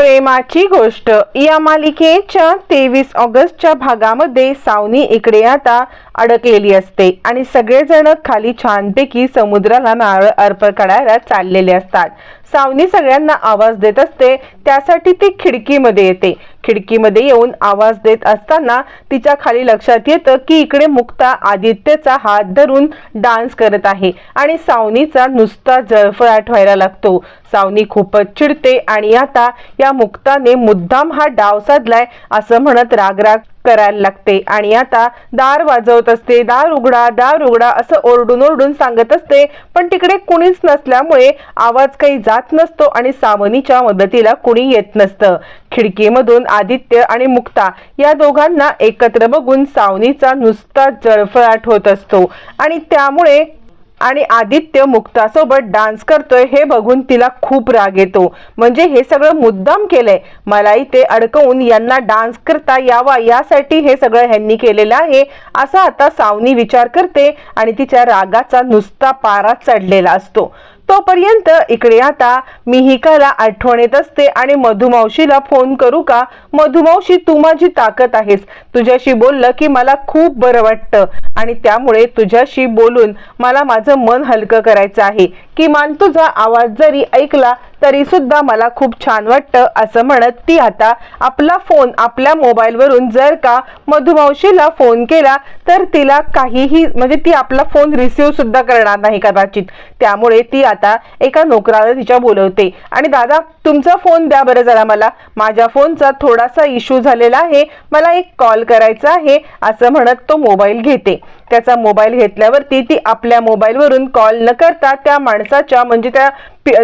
प्रेमाची गोष्ट. या मालिकेच्या तेवीस ऑगस्टच्या भागामध्ये सावनी इकडे आता अडकलेली असते आणि सगळेजण खाली छानपैकी समुद्राला नारळ अर्पण करायला चाललेले असतात. सावनी सगळ्यांना आवाज देत असते त्यासाठी ती खिडकीमध्ये येते. खिडकीमध्ये येऊन आवाज देत असताना तिच्या खाली लक्षात येतं की इकडे मुक्ता आदित्यचा हात धरून डान्स करत आहे आणि सावनीचा नुसता जळफळाट व्हायला लागतो. सावनी खूपच चिडते आणि आता या मुक्ताने मुद्दाम हा डाव साधलाय असं म्हणत रागराग करायला लागते. आणि आता दार वाजवत असते दार उघडा दार उघडा असं ओरडून ओरडून सांगत असते. पण तिकडे कुणीच नसल्यामुळे आवाज काही जात नसतो आणि सावनीच्या मदतीला कुणी येत नसतं. खिडकीमधून आदित्य आणि मुक्ता या दोघांना एकत्र बघून सावनीचा नुसता जळफळाट होत असतो. आणि त्यामुळे आणि आदित्य मुक्तासोबत डान्स करतोय हे बघून तिला खूप राग येतो. म्हणजे हे सगळं मुद्दाम केलंय. मलाही ते अडकवून यांना डान्स करता यावा यासाठी हे सगळं ह्यांनी केलेलं आहे असा आता सावनी विचार करते आणि तिच्या रागाचा नुसता पारा चढलेला असतो. तोपर्यंत इकडे आता मिहिकाला आठवण येत असते आणि मधुमावशीला फोन करू का? मधुमावशी तू माझी ताकद आहेस. तुझ्याशी बोललं की मला खूप बरं वाटतं. आणि त्यामुळे तुझ्याशी बोलून मला माझं मन हलकं करायचं आहे. किमान तुझा आवाज जरी ऐकला तरी सुद्धा मला खूप छान वाटतं असं म्हणत ती आता आपला फोन आपल्या मोबाईलवरून जर का मधुमावशीला फोन केला तर तिला काहीही म्हणजे ती आपला फोन रिसिव्ह सुद्धा करणार नाही कदाचित. त्यामुळे ती आता एका नोकराला तिच्या बोलवते. आणि दादा तुमचा फोन द्या बरं जरा मला. माझ्या फोनचा थोडासा इश्यू झालेला आहे. मला एक कॉल करायचा आहे असं म्हणत तो मोबाईल घेते. त्याचा मोबाईल घेतल्यावरती ती आपल्या मोबाईलवरून कॉल न करता त्या माणसाच्या म्हणजे त्या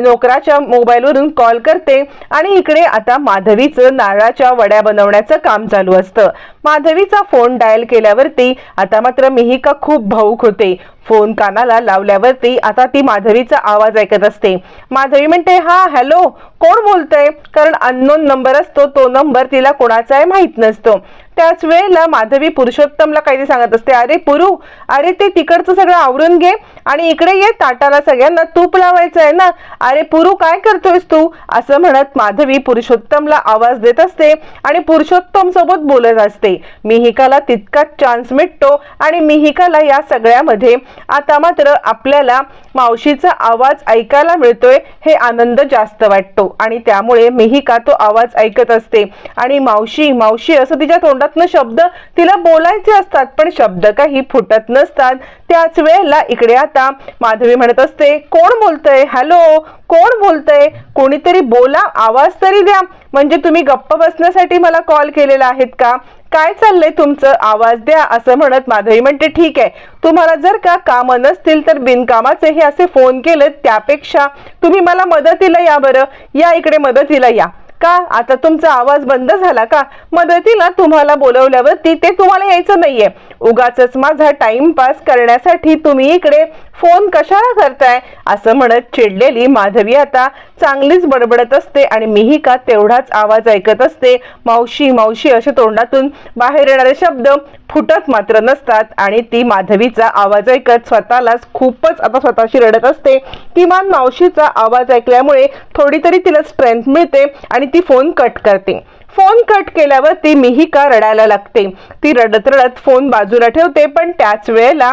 नोकराच्या मोबाईलवरून कॉल करते. आणि इकडे आता माधवीचं नारळाच्या वड्या बनवण्याचं काम चालू असतं. माधवीचा फोन डायल केल्यावरती आता मात्र मिहिका खूप भाऊक होते. फोन कानाला लावल्यावरती आता ती माधवीचा आवाज ऐकत असते. माधवी म्हणते हा हॅलो कोण बोलतंय? कारण अननोन नंबर असतो तो नंबर तिला कोणाचा आहे माहीत नसतो. त्याच वेळेला माधवी पुरुषोत्तमला काहीतरी सांगत असते अरे पुरू अरे ते तिकडचं सगळं आवरून घे आणि इकडे ये ताटाला सगळ्यांना तूप लावायचं आहे ना. अरे पुरू काय करतोयस तू? असं म्हणत माधवी पुरुषोत्तमला आवाज देत असते आणि पुरुषोत्तम सोबत बोलत असते. मिहिकाला तितकाच चान्स मिळतो आणि मिहिकाला या सगळ्यामध्ये आता मात्र आपल्याला मावशीचा आवाज ऐकायला मिळतोय हे आनंद जास्त वाटतो. आणि त्यामुळे मिहिका तो आवाज ऐकत असते. आणि मावशी मावशी असं तिच्या तोंडातनं शब्द तिला बोलायचे असतात पण शब्द काही फुटत नसतात. त्याच वेळेला इकडे आता माधवी म्हणत असते कोण बोलतय? हॅलो कोण बोलतय? कोणीतरी बोला आवाज तरी द्या. म्हणजे तुम्ही गप्प बसण्यासाठी मला कॉल केलेला आहेत का? काय चाललंय तुमचं? आवाज द्या असं म्हणत माधवी म्हणते ठीक आहे. तुम्हाला जर का कामं नसतील तर बिनकामाचे हे असे फोन केले त्यापेक्षा तुम्ही मला मदतीला या बरं. या इकडे मदतीला या. का? आता तुमचा आवाज बंद झाला का? मदतीला तुम्हाला बोलवल्यावरती ते तुम्हाला यायचं नाहीये. उगाच माझा टाइमपास करण्यासाठी तुम्ही इकडे फोन कशाला करताय? असं म्हणत चिडलेली माधवी आता चांगलीच बडबडत असते आणि मीही का तेवढाच आवाज ऐकत असते? मावशी मावशी असे तोंडातून बाहेर येणारे शब्द फुटत मात्र नसतात आणि ती माधवीचा आवाज ऐकत स्वतःलाच खूपच आता स्वतःशी रडत असते. किमान मावशीचा आवाज ऐकल्यामुळे थोडी तरी तिला स्ट्रेंथ मिळते आणि ती फोन कट करते. फोन कट केल्यावर ती मिहिका रडायला लागते. ती रडत रडत फोन बाजूला ठेवते पण त्याच वेळेला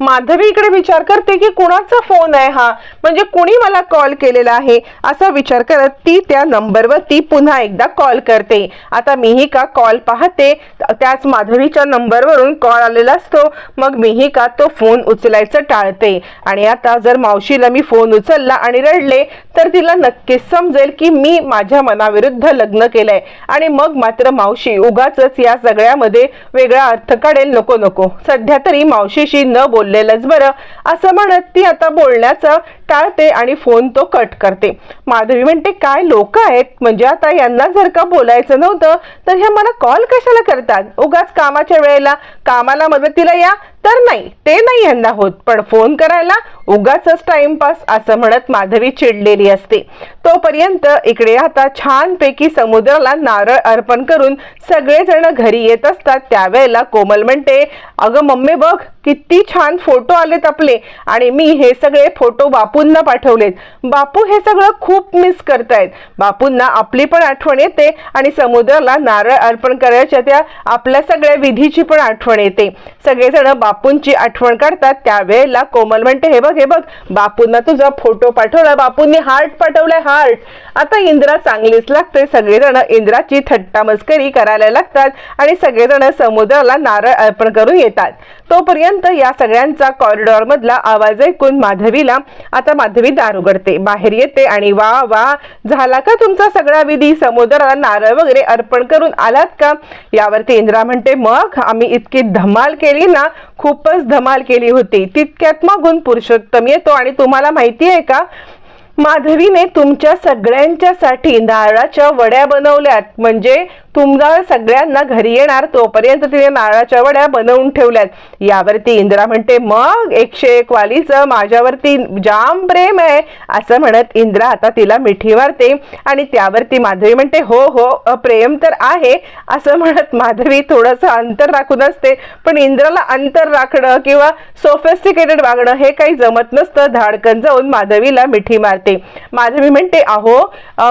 माधवी इकडे विचार करते की कुणाचा फोन आहे हा? म्हणजे कुणी मला कॉल केलेला आहे? असा विचार करत ती त्या नंबरवरती पुन्हा एकदा कॉल करते. आता मीही का कॉल पाहते? त्याच माधवीच्या नंबरवरून कॉल आलेला असतो. मग मिहिका तो फोन उचलायचं टाळते. आणि आता जर मावशीला मी फोन उचलला आणि रडले तर तिला नक्कीच समजेल की मी माझ्या मनाविरुद्ध लग्न केलंय. आणि मग मात्र मावशी उगाच या सगळ्यामध्ये वेगळा अर्थ काढेल. नको नको. सध्या तरी मावशीशी न बोल बोललेलंच बरं. असं म्हणत ती आता बोलण्याचं टाळते आणि फोन तो कट करते. माधवी म्हणते काय लोक आहेत? म्हणजे आता यांना जर का बोलायचं नव्हतं तर ह्या मला कॉल कशाला करतात? उगाच कामाच्या वेळेला कामाला मदतीला या तर नाही ते नाही यांना होत. पण फोन करायला उगाच टाइमपास असं म्हणत माधवी चिडलेली असते. तोपर्यंत इकडे आता छानपैकी समुद्राला नारळ अर्पण करून सगळेजण घरी येत असतात. त्यावेळेला कोमल म्हणते अगं मम्मी बघ किती छान फोटो आलेत आपले आणि मी हे सगळे फोटो वापर बापूंना पाठवलेत. बापू हे सगळं खूप मिस करतायत. बापूंना आपली पण आठवण येते आणि समुद्राला नारळ अर्पण करायच्या त्या आपल्या सगळ्या विधीची पण आठवण येते. सगळेजण बापूंची आठवण काढतात त्यावेळेला कोमल म्हणते हे बघ हे बघ बापूंना तुझा फोटो पाठवला. बापूंनी हार्ट पाठवलाय हार्ट आता इंद्रा चांगलीच लागते. सगळेजण इंद्राची थट्टा मस्करी करायला लागतात आणि सगळेजण समुद्राला नारळ अर्पण करून येतात. तोपर्यंत या सगळ्यांचा कॉरिडॉर मधला आवाज ऐकून माधवीला आता माधवी दार उघडते. बाहेर येते आणि वा वा झाला का तुमचा सगळा विधी? समुद्राला नारळ वगैरे अर्पण करून आलात का? यावरती इंद्रा म्हणते मग आम्ही इतकी धमाल केली ना खूपच धमाल केली होती. तितक्यात मागून पुरुषोत्तम येतो आणि तुम्हाला माहिती आहे का? माधवीने तुमच्या सगळ्यांच्यासाठी नारळाच्या वड्या बनवल्यात. म्हणजे तुम्हाला सगळ्यांना घरी येणार तोपर्यंत तिने नारळाच्या वड्या बनवून ठेवल्यात. यावरती इंदिरा म्हणते मग एकशे एक वालीचं माझ्यावरती जाम प्रेम आहे असं म्हणत इंदिरा आता तिला मिठी मारते. आणि त्यावरती माधवी म्हणते हो हो प्रेम तर आहे असं म्हणत माधवी थोडंसं अंतर राखून असते. पण इंद्राला अंतर राखणं किंवा सोफेस्टिकेटेड वागणं हे काही जमत नसतं. धाडकन जाऊन माधवीला मिठी मारते. माधवी म्हणते अहो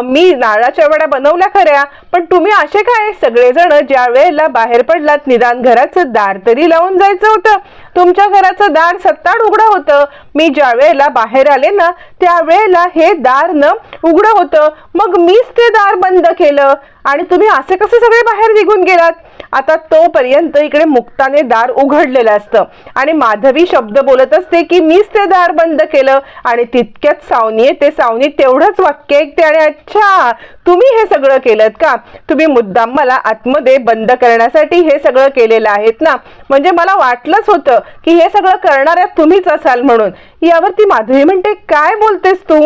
मी नारळाच्या वड्या बनवल्या खऱ्या पण तुम्ही असे काय? सगळेजण ज्या वेळेला बाहेर पडलात निदान घराचं दार तरी लावून जायचं होतं. तुमच्या घराचं दार सत्ताड उघडं होतं. मी ज्या वेळेला बाहेर आले ना त्यावेळेला हे दार न उघडं होतं. मग मीच ते दार बंद केलं. आणि तुम्ही असे कसे सगळे बाहेर निघून गेलात? आता तोपर्यंत इकडे मुक्ताने दार उघडलेलं असतं. आणि माधवी शब्द बोलत असते की मीच ते दार बंद केलं. आणि तितक्यात सावनी ते सावनी तेवढंच वाक्य ऐकते आणि अच्छा तुम्ही हे सगळं केलं का? तुम्ही मुद्दाम मला आतमध्ये बंद करण्यासाठी हे सगळं केलेलं आहेत ना? म्हणजे मला वाटलंच होतं की हे सगळं करणाऱ्या तुम्हीच असाल म्हणून. यावरती माधवी म्हणते काय बोलतेस तू?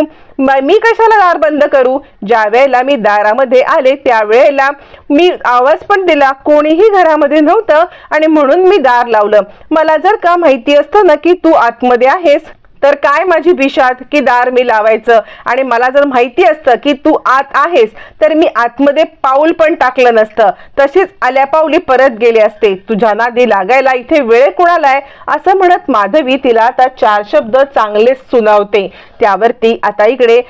मी कशाला दार बंद करू? ज्या वेळेला मी दारामध्ये आले त्यावेळेला मी आवाज पण दिला. कोणीही घरामध्ये नव्हतं आणि म्हणून मी दार लावलं. मला जर का माहिती असतं ना की तू आतमध्ये आहेस तर काय माझी विषाद की दार मी लावायचं. आणि मला जर माहिती असतं की तू आत आहेस तर मी आतमध्ये पाऊल पण टाकलं नसतं. तशीच आल्या पाऊली परत गेले असते. तुझ्या नादी लागायला इथे वेळ कुणाला आहे? असं म्हणत माधवी तिला आता चार शब्द चांगलेच सुनावते. त्यावरती आता इकडे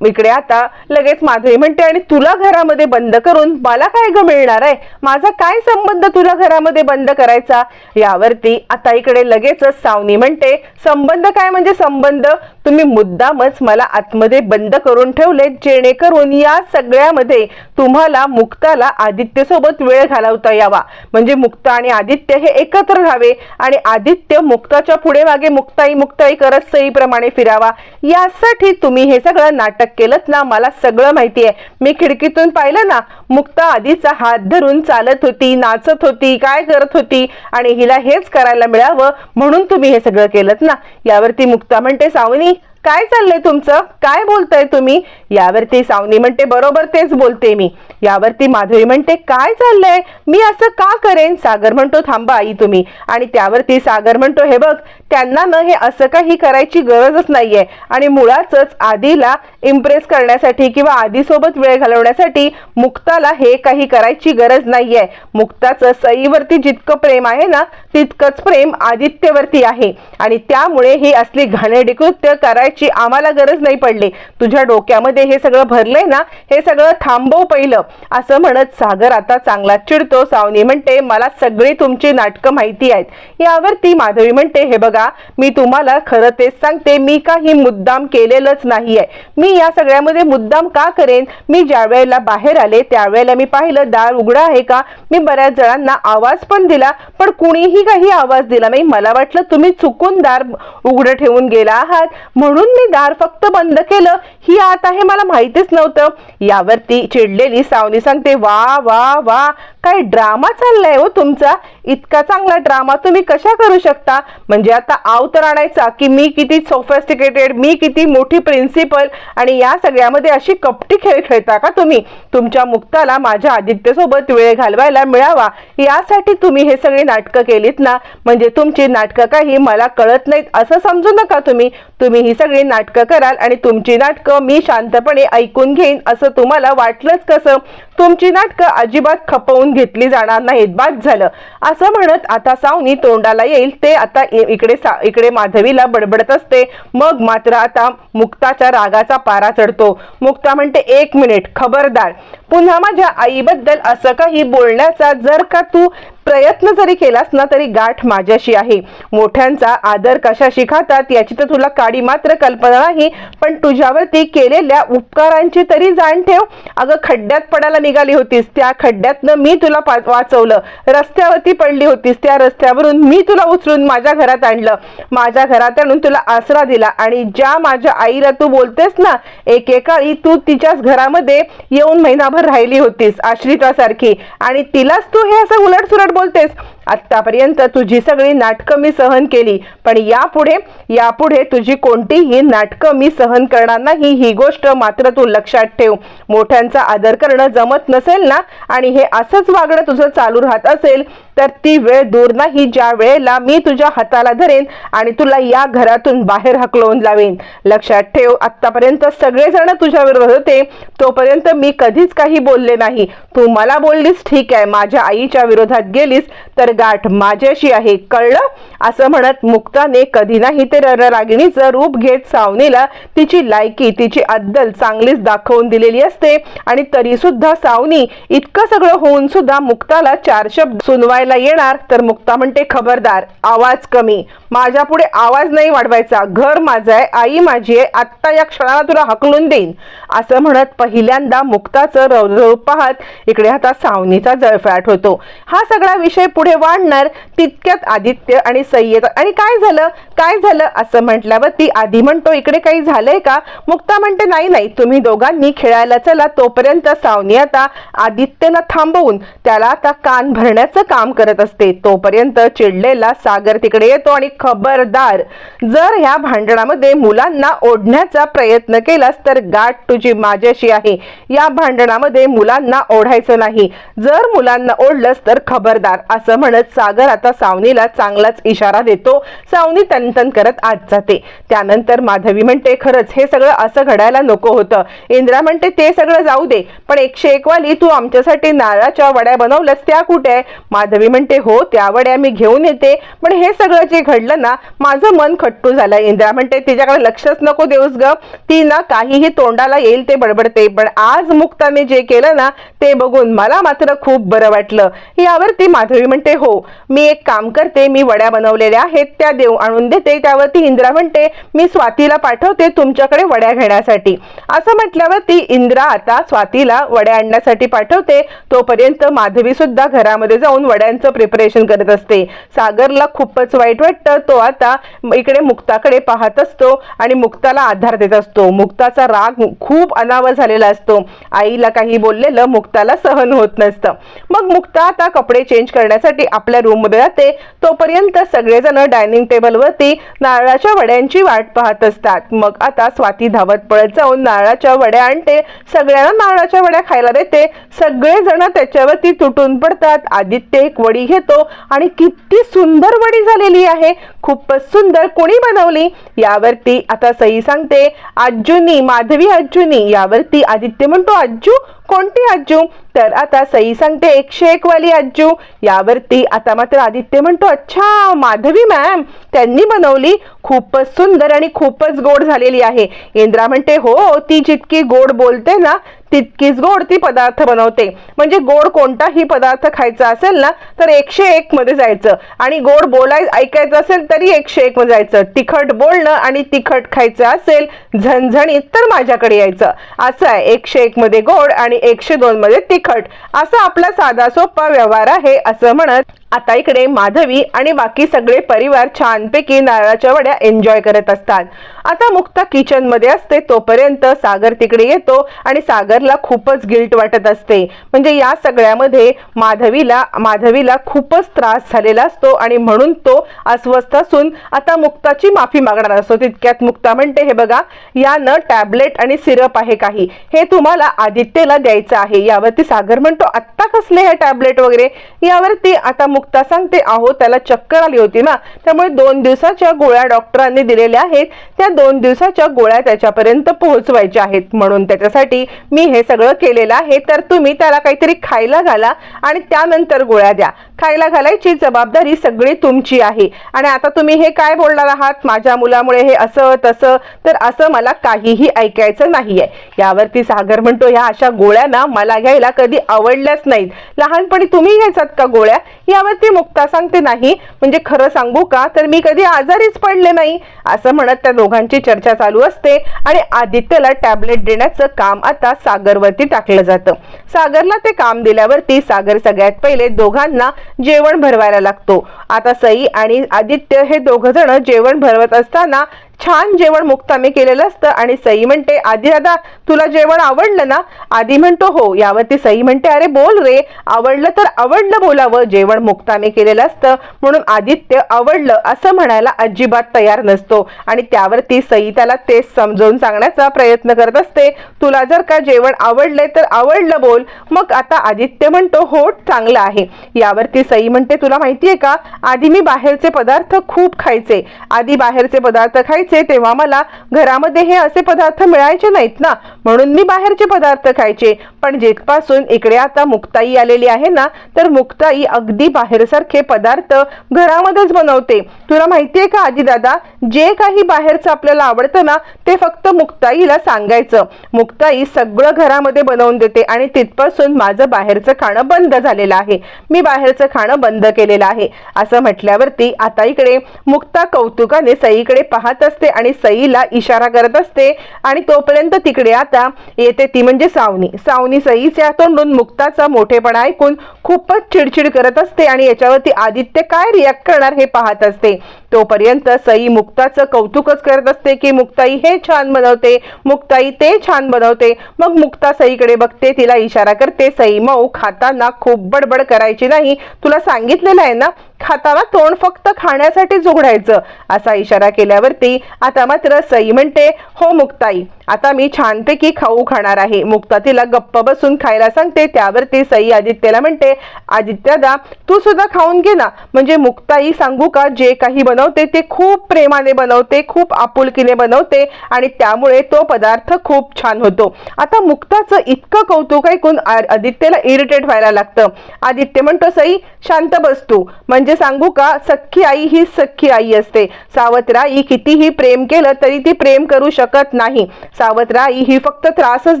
इकडे आता लगेच माधवी म्हणते आणि तुला घरामध्ये बंद करून मला काय ग मिळणार आहे? माझा काय संबंध तुला घरामध्ये बंद करायचा? यावरती आता इकडे लगेचच सावनी म्हणते संबंध काय म्हणजे संबंध? तुम्ही मुद्दामच मला आतमध्ये बंद करून ठेवले जेणेकरून या सगळ्यामध्ये तुम्हाला मुक्ताला आदित्य सोबत वेळ घालवता यावा. म्हणजे मुक्ता आणि आदित्य हे एकत्र राहावे आणि आदित्य मुक्ताच्या पुढे मागे मुक्ताई मुक्ताई करत सईप्रमाणे फिरावा. यासाठी तुम्ही हे सगळं नाटक केलं ना मला सगळं माहिती आहे मी खिडकीतून पाहिलं ना मुक्ता आधीचा हात धरून चालत होती नाचत होती काय करत होती आणि हिला हेच करायला मिळावं म्हणून तुम्ही हे सगळं केलं ना. यावरती मुक्ता म्हणते सावनी काय चाललंय तुमचं? काय बोलताय तुम्ही? यावरती सावनी म्हणते बरोबर तेच बोलते मी. यावरती माधुरी म्हणते काय चाललंय? मी असं का करेन? सागर म्हणतो थांबा आई तुम्ही. आणि त्यावरती सागर म्हणतो हे बघ त्यांना न हे असं काही करायची गरजच नाहीये. आणि मुळातच आधीला इम्प्रेस करण्यासाठी किंवा आधीसोबत वेळ घालवण्यासाठी मुक्ताला हे काही करायची गरज नाहीये. मुक्ताचं सईवरती जितकं प्रेम आहे ना तितकंच प्रेम आदित्यवरती आहे. आणि त्यामुळे ही असली घाणेरडी कृत्य करायची आम्हाला गरज नाही पडली. तुझ्या डोक्यामध्ये हे सगळं भरलंय ना हे सगळं थांबव पहिलं. असं म्हणत सागर आता चांगला चिडतो. सावनी म्हणते मला सगळी तुमची नाटकं माहिती आहेत. यावरती माधवी म्हणते हे बघा मी तुम्हाला खरं तेच सांगते. मी काही मुद्दाम केलेलंच नाहीये. मी या सगळ्यामध्ये मुद्दाम का करेन? मी ज्या वेळेला बाहेर आले त्यावेळेला मी पाहिलं दार उघडं आहे का? मी बऱ्याच जणांना आवाज पण दिला पण कुणीही काही आवाज दिला नाही. मला वाटलं तुम्ही चुकून दार उघडं ठेवून गेला आहात. म्हणून मी दार फक्त बंद केलं. ही आत आहे मला माहितीच नव्हतं. यावरती चिडलेली सावनी सांगते वा वा वा काय ड्रामा चाललाय हो तुमचा? इतका चांगला ड्रामा तुम्ही कशा करू शकता? म्हणजे आता आव तर आणायचा की मी किती सोफेस्टिकेटेड मी किती मोठी प्रिन्सिपल आणि या सगळ्यामध्ये अशी कपटी खेळ खेळता का तुम्ही? तुमच्या मुक्ताला माझ्या आदित्यसोबत वेळ घालवायला मिळावा. यासाठी तुम्ही हे सगळी नाटकं केलीत ना? म्हणजे तुमची नाटकं काही मला कळत नाहीत असं समजू नका तुम्ही. तुम्ही ही सगळी नाटकं कराल आणि तुमची नाटकं मी शांतपणे ऐकून घेईन असं तुम्हाला वाटलंच कसं? तुमची नाटकं अजिबात खपवून घेतली जाणार नाहीत. बाद झालं. असं म्हणत आता सावनी तोंडाला येईल. ते आता इकडे सा- इकडे माधवीला बडबडत असते. मग मात्र आता मुक्ताच्या रागाचा पारा चढतो. मुक्ता म्हणते एक मिनिट खबरदार. पुन्हा माझ्या आईबद्दल असं काही बोलण्याचा जर का तू प्रयत्न जरी केलास ना तरी गाठ माझ्याशी आहे. मोठ्यांचा आदर कशाशी खातात याची तर तुला काडी मात्र कल्पना नाही पण तुझ्यावरती केलेल्या उपकारांची तरी जाण ठेव. अगं खड्ड्यात पडायला निघाली होतीस त्या खड्ड्यातनं मी तुला वाचवलं. रस्त्यावरती पडली होतीस त्या रस्त्यावरून मी तुला उचलून माझ्या घरात आणलं. माझ्या घरात आणून तुला आसरा दिला आणि ज्या माझ्या आईला तू बोलतेस ना एकेकाळी तू तिच्याच घरामध्ये येऊन महिनाभर राहिली होतीस आश्रितासारखी. आणि तिलाच तू हे असं उलट बोलतेस आतापर्यंत तुझी सगळी नाटकं मी सहन केली पण यापुढे यापुढे तुझी कोणतीही नाटकं मी सहन करणार नाही ही गोष्ट मात्र तू लक्षात ठेव. मोठ्यांचा आदर करणं जमत नसेल ना आणि हे असंच वागणं तुझं चालू राहत असेल तर ती वेळ दूर नाही ज्या वेळेला मी तुझ्या हाताला धरेन आणि तुला या घरातून बाहेर हकलवून लावेन. लक्षात ठेव आतापर्यंत सगळेजण तुझ्या विरोधात होते तोपर्यंत मी कधीच काही बोलले नाही. तू मला बोललीस ठीक आहे माझ्या आईच्या विरोधात गेलीस तर गाठ माझ्याशी आहे कळलं? असं म्हणत मुक्ताने कधी नाही ते रणरागिणीचं रूप घेत सावनीला तिची लायकी तिची अद्दल चांगलीच दाखवून दिलेली असते. आणि तरी सुद्धा सावनी इतकं सगळं होऊन सुद्धा मुक्ताला चार शब्द सुनवायला येणार तर मुक्ता म्हणते खबरदार आवाज कमी. माझ्या पुढे आवाज नाही वाढवायचा. घर माझं आहे आई माझी आहे आत्ता या क्षणाला तुला हकलून देईन. असं म्हणत पहिल्यांदा मुक्ताचं रौद्ररूप पाहत इकडे आता सावनीचा जळफळाट होतो. हा सगळा विषय पुढे वाढणार तितक्यात आदित्य आणि सय्यद. आणि काय झालं? काय झालं? असं म्हटल्यावर ती आधी म्हणतो इकडे काही झालंय का? मुक्ता म्हणते नाही नाही. तुम्ही दोघांनी खेळायला चला. तोपर्यंत सावनी आता आदित्यला थांबवून त्याला आता कान भरण्याचं काम करत असते. तोपर्यंत चिडलेला सागर तिकडे येतो आणि खबरदार. जर ह्या भांडणामध्ये मुलांना ओढण्याचा प्रयत्न केलास तर गाठ तुझी माझ्याशी आहे. या भांडणामध्ये मुलांना ओढायचं नाही. जर मुलांना ओढलंस तर खबरदार असं म्हणत सागर आता सावनीला चांगलाच इशारा देतो. सावनी तनतन करत आत जाते. त्यानंतर माधवी म्हणते खरंच हे सगळं असं घडायला नको होतं. इंद्रा म्हणते ते सगळं जाऊ दे. पण एकशे एक वाली तू आमच्यासाठी नारळाच्या वड्या बनवल्यास त्या कुठे? आहे माधवी म्हणते हो त्या वड्या मी घेऊन येते. पण हे सगळं जे घडलं ना माझं मन खट्टू झालं. इंद्रा म्हणते तिच्याकडे लक्षच नको देऊस ग. ती ना काहीही तोंडाला येईल ते बडबडते. पण आज मुक्ताने जे केलं ना ते बघून मला मात्र खूप बरं वाटलं. यावरती माधवी म्हणते हो मी एक काम करते. मी वड्या बनवलेल्या आहेत त्या देऊ आणून देते. त्यावर ती इंद्रा म्हणते मी स्वातीला पाठवते तुमच्याकडे वड्या घेण्यासाठी. असं म्हटल्यावर ती इंद्रा आता स्वातीला वड्या आणण्यासाठी पाठवते. तोपर्यंत माधवी सुद्धा घरामध्ये जाऊन वड्यांचं प्रिपरेशन करत असते. सागरला खूपच वाईट वाटतं. तर तो आता इकडे मुक्ताकडे पाहत असतो आणि मुक्ताला आधार देत असतो. मुक्ताचा राग खूप अनावर झालेला असतो. आईला काही बोललेलं मुक्ताला सहन होत नसतं. मग मुक्ता आता कपडे चेंज करण्यासाठी आपल्या रूममध्ये जाते. तोपर्यंत सगळेजण डायनिंग टेबलवरती नारळाच्या वड्यांची वाट पाहत असतात. मग आता स्वाती धावत पळत जाऊन नारळाच्या वड्या आणते. सगळ्यांना नारळाच्या वड्या खायला देते. सगळेजण त्याच्यावरती तुटून पडतात. आदित्य एक वडी घेतो. आणि किती सुंदर वडी झालेली आहे. खूपच सुंदर कोणी बनवली यावरती आता सई सांगते आजूनी माधवी आजूनी यावरती आदित्य म्हणतो आजू कोणती आज्जू तर आता सई सांगते एकशे एक वाली आजू यावरती आता मात्र आदित्य म्हणतो अच्छा माधवी मॅम त्यांनी बनवली खूपच सुंदर आणि खूपच गोड झालेली आहे. इंद्रा म्हणते हो ती जितकी गोड बोलते ना तितकीच गोड ती पदार्थ बनवते. म्हणजे गोड कोणताही पदार्थ खायचा असेल ना तर एकशे एक मध्ये जायचं. आणि गोड बोलाय ऐकायचं असेल तरी एकशे एक मध्ये जायचं. तिखट बोलणं आणि तिखट खायचं असेल झणझणीत तर माझ्याकडे यायचं. असं आहे. एकशे एक मध्ये गोड आणि एकशे दोन मध्ये तिखट. असा आपला साधा सोपा व्यवहार आहे असं म्हणत आता इकडे माधवी आणि बाकी सगळे परिवार छानपैकी नारळाच्या वड्या एन्जॉय करत असतात. आता मुक्ता किचनमध्ये असते तोपर्यंत सागर तिकडे येतो आणि सागरला खूपच गिल्ट वाटत असते. म्हणजे या सगळ्यामध्ये माधवीला माधवीला खूपच त्रास झालेला असतो आणि म्हणून तो अस्वस्थ असून आता मुक्ताची माफी मागणार असतो. तितक्यात मुक्ता म्हणते हे बघा यानं टॅबलेट आणि सिरप आहे काही. हे तुम्हाला आदित्यला द्यायचं आहे. यावरती सागर म्हणतो आत्ता कसले हे टॅबलेट वगैरे? यावरती आता मुक्ता ते सांगते अहो त्याला चक्कर आली होती ना. त्यामुळे दोन दिवसाच्या गोळ्या डॉक्टरांनी दिलेल्या आहेत. त्या दोन दिवसाच्या गोळ्या त्याच्यापर्यंत पोहोचवायच्या आहेत. म्हणून त्याच्यासाठी मी हे सगळं केलेलं आहे. तर तुम्ही त्याला काहीतरी खायला घाला आणि त्यानंतर गोळ्या द्या. खायला घालायची जबाबदारी सगळी तुमची आहे. आणि आता तुम्ही हे काय बोलणार आहात? माझ्या मुलामुळे हे असं तसं. तर असं मला काहीही ऐकायचं नाहीये. यावरती सागर म्हणतो ह्या अशा गोळ्या ना मला घ्यायला कधी आवडल्याच नाहीत. लहानपणी तुम्ही घ्यायचात का गोळ्या? यावर ती मुक्ता सांगते नाही. म्हणजे खरं सांगू का? तर मी कधी आजारीच पडले नाही असं म्हणत त्या दोघांची चर्चा चालू असते आणि आदित्यला टॅबलेट देण्याचं काम आता सागरवरती टाकलं जातं. सागरला ते काम दिल्यावरती सागर सगळ्यात पहिले दोघांना जेवण भरवायला लागतो. आता सई आणि आदित्य हे दोघ जण जेवण भरवत असताना छान जेवण मुक्ताने केलेलं असतं आणि सई म्हणते आधी दादा तुला जेवण आवडलं ना? आधी म्हणतो हो. यावरती सई म्हणते अरे बोल रे आवडलं तर आवडलं बोलावं जेवण मुक्ताने केलेलं असतं म्हणून आदित्य आवडलं असं म्हणायला अजिबात तयार नसतो. आणि त्यावरती सई त्याला तेच समजवून सांगण्याचा प्रयत्न करत असते तुला जर का जेवण आवडलंय तर आवडलं बोल. मग आता आदित्य म्हणतो हो चांगलं आहे. यावरती सई म्हणते तुला माहितीये का आधी मी बाहेरचे पदार्थ खूप खायचे. आधी बाहेरचे पदार्थ खायचे तेव्हा मला घरामध्ये हे असे पदार्थ मिळायचे नाहीत ना. म्हणून मी बाहेरचे पदार्थ खायचे. पण जेथपासून इकडे आता मुक्ताई आलेली आहे ना तर मुक्ताई अगदी बाहेरसारखे पदार्थ घरामध्येच बनवते. तुला माहितीये का आजी दादा जे काही बाहेरचं आपल्याला आवडतं ना ते फक्त मुक्ताईला सांगायचं. मुक्ताई सगळं घरामध्ये बनवून देते आणि तिथपासून माझं बाहेरचं खाणं बंद झालेलं आहे. मी बाहेरचं खाणं बंद केलेलं आहे. असं म्हटल्यावरती आता इकडे मुक्ता कौतुकाने सईकडे पाहत असते. आणि सईला इशारा करत असते. आणि तोपर्यंत तिकडे आता येते ती म्हणजे सावनी. सावनी सईच्या तोंडून मुक्ताचा मोठेपणा ऐकून खूपच चिडचिड करत असते आणि याच्यावरती आदित्य काय रिॲक्ट करणार हे पाहत असते. तोपर्यंत सई मुक्ताचं कौतुकच करत असते की मुक्ताई हे छान बनवते मुक्ताई ते छान बनवते. मग मुक्ता सईकडे बघते तिला इशारा करते सई मऊ खाताना खूप बडबड करायची नाही. तुला सांगितलेलं आहे ना खाताना तोंड फक्त खाण्यासाठीच उघडायचं असा इशारा केल्यावरती आता मात्र सई म्हणते हो मुक्ताई आता मी छानपैकी खाऊ खाणार आहे. मुक्ता तिला गप्प बसून खायला सांगते. त्यावरती सई आदित्यला म्हणते आदित्यदा तू सुद्धा खाऊन घे ना. म्हणजे मुक्ताई सांगू का जे काही बनवते ते खूप प्रेमाने बनवते खूप आपुलकीने बनवते आणि त्यामुळे तो पदार्थ खूप छान होतो. आता मुक्ताचं इतकं कौतुक ऐकून आदित्यला इरिटेट व्हायला लागतं. आदित्य म्हणतो सई शांत बस तू. म्हणजे सांगू का सख्खी आई ही सख्खी आई असते. सावत्राई कितीही प्रेम केलं तरी ती प्रेम करू शकत नाही. सावत्राई ही फक्त त्रासच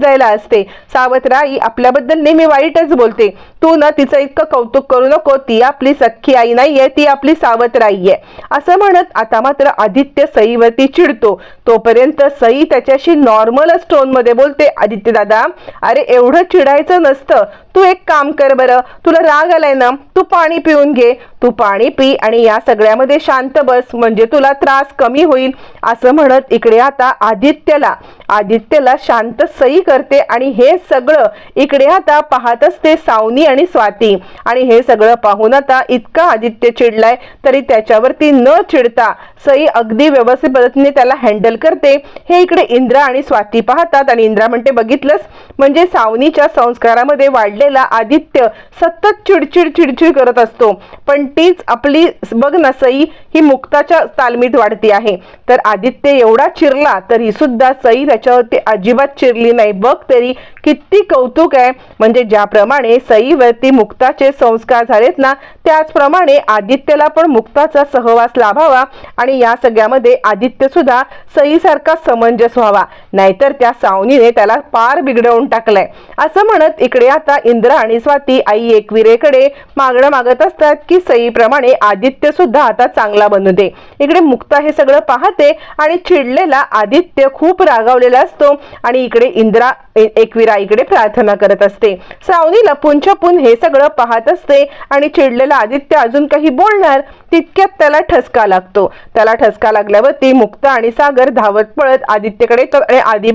द्यायला असते. सावत्राई आपल्याबद्दल नेहमी वाईटच बोलते. तू ना तिचं इतकं कौतुक करू नको ती आपली सख्खी आई नाहीये ती आपली सावत्राई आहे असं म्हणत आता मात्र आदित्य सईवरती चिडतो. तोपर्यंत सई त्याच्याशी नॉर्मलच टोनमध्ये बोलते आदित्य दादा अरे एवढं चिडायचं नसतं. तू एक काम कर बरं. तुला राग आलाय ना तू पाणी पिऊन घे. तू पाणी पी आणि या सगळ्यामध्ये शांत बस म्हणजे तुला त्रास कमी होईल असं म्हणत इकडे आता आदित्यला. आदित्यला शांत सई करते आणि हे सगळं इकडे आता पाहत असते सावनी आणि स्वाती. आणि हे सगळं पाहून आता इतका आदित्य चिडलाय तरी त्याच्यावरती न चिडता सई अगदी व्यवस्थित पद्धतीने त्याला हँडल करते. हे इकडे इंद्रा आणि स्वाती पाहतात आणि इंद्रा म्हणते बघितलंस? म्हणजे सावनीच्या संस्कारामध्ये वाढलेला आदित्य सतत चिडचिड चिडचिड करत असतो. पण तीच आपली बघ ना सई ही मुक्ताच्या तालमीत वाढती आहे. तर आदित्य एवढा चिरला तरी सुद्धा सई त्याच्यावरती अजिबात चिरली नाही. बघ तरी किती कौतुक आहे. म्हणजे ज्याप्रमाणे सईवरती मुक्ताचे संस्कार झालेत ना त्याचप्रमाणे आदित्यला पण मुक्ताचा सहवास लाभावा आणि या सगळ्यामध्ये आदित्य सुद्धा सईसारखा समंजस व्हावा. नाहीतर त्या सावनीने त्याला पार बिघडवून टाकलंय. असं म्हणत इकडे आता इंद्र आणि स्वाती आई एकविरेकडे मागणं मागत असतात की सईप्रमाणे आदित्य सुद्धा आता चांगला बनू दे. इकडे मुक्ता हे सगळं पाहते आणि चिडलेला आदित्य खूप रागावलेला असतो आणि इकडे इंद्रा एकविरा इकडे प्रार्थना करत असते. सावनी लपून छपून हे सगळं पाहत असते आणि चिडलेला आदित्य अजून काही बोलणार तितक्यात त्याला ठसका लागतो. त्याला ठसका लागल्यावरती मुक्ता आणि सागर धावत पळत आदित्यकडे येतात आणि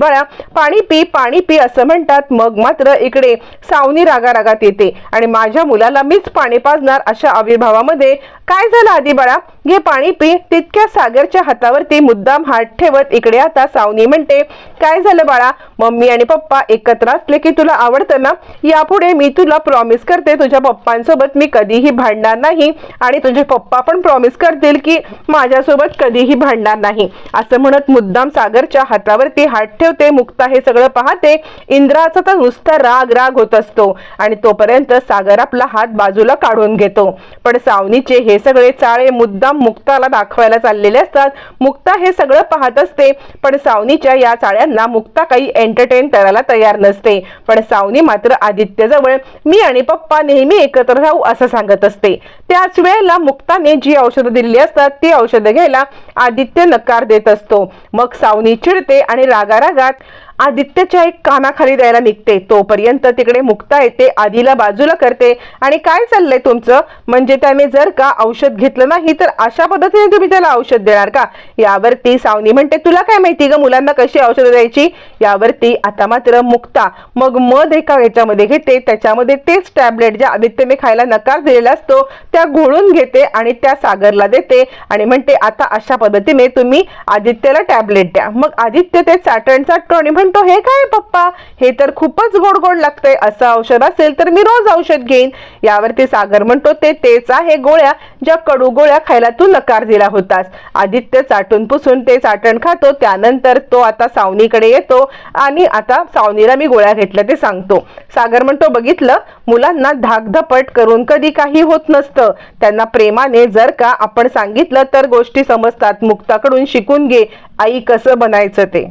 पाणी पी पाणी पी असं म्हणतात. मग मात्र इकडे सावनी रागारागात येते. आणि माझ्या मुलाला मीच पाणी पाजणार अशा आविर्भावामध्ये काय झालं आधी बाळा? घे पाणी पी. तितक्या सागरच्या हातावरती मुद्दाम हात ठेवत इकडे आता सावनी म्हणते काय झालं बाळा? मम्मी आणि पप्पा एकत्र असले की तुला आवडतं ना? यापुढे मी तुला प्रॉमिस करते तुझ्या पप्पांसोबत मी कधीही भांडणार नाही आणि तुझे पप्पा पण प्रॉमिस करतील की माझ्यासोबत कधीही भांडणार नाही. असं म्हणत मुद्दाम सागरच्या हातावरती हात ठेवते. मुक्ता हे सगळं पाहते. इंद्राचा तर नुसता राग राग होत असतो. आणि तोपर्यंत सागर आपला हात बाजूला काढून घेतो. पण सावनीचे हे सगळे चाळे मुद्दाम मुक्ताला दाखवायला चाललेले असतात. मुक्ता हे सगळं पाहत असते पण सावनीच्या या चाळ्यांना मुक्ता काही एंटरटेन करायला तयार नसते. पण सावनी मात्र आदित्यजवळ मी आणि पप्पा नेहमी एकत्र राहू असं सांगत असते. त्याच वेळेला मुक्ताने जी औषधं दिलेली असतात ती औषधं घ्यायला आदित्य नकार देत असतो. मग सावनी चिडते आणि रागारागात आदित्यच्या एक कानाखाली द्यायला निघते. तोपर्यंत तिकडे मुक्ता येते आधीला बाजूला करते. आणि काय चाललंय तुमचं? म्हणजे त्याने जर का औषध घेतलं नाही तर अशा पद्धतीने तुम्ही त्याला औषध देणार का? यावरती सावनी म्हणते तुला काय माहिती ग मुलांना कशी औषधं द्यायची? यावरती आता मात्र मुक्ता मग मध एका याच्यामध्ये घेते. त्याच्यामध्ये तेच टॅबलेट ज्या आदित्यने खायला नकार दिलेला असतो त्या घोळून घेते आणि त्या सागरला देते. आणि म्हणते आता अशा पद्धतीने तुम्ही आदित्यला टॅबलेट द्या. मग आदित्य ते चाटण चाटतो आणि म्हणतो हे काय पप्पा? हे तर खूपच गोड गोड लागतंय. असं औषध असेल तर मी रोज औषध घेईन. यावरती सागर म्हणतो ते तेच आहे गोळ्या ज्या कडू गोळ्या खायला तू नकार दिला होतास. आदित्य चाटून पुसून ते चाटण खातो. त्यानंतर तो आता सावनीकडे येतो आणि आता सावनीला मी गोळ्या घेतल्या ते सांगतो. सागर म्हणतो बघितलं? मुलांना धाकधपट करून कधी काही होत नसतं. त्यांना प्रेमाने जर का आपण सांगितलं तर गोष्टी समजतात. मुक्ताकडून शिकून घे. आई कसं बनायचं ते?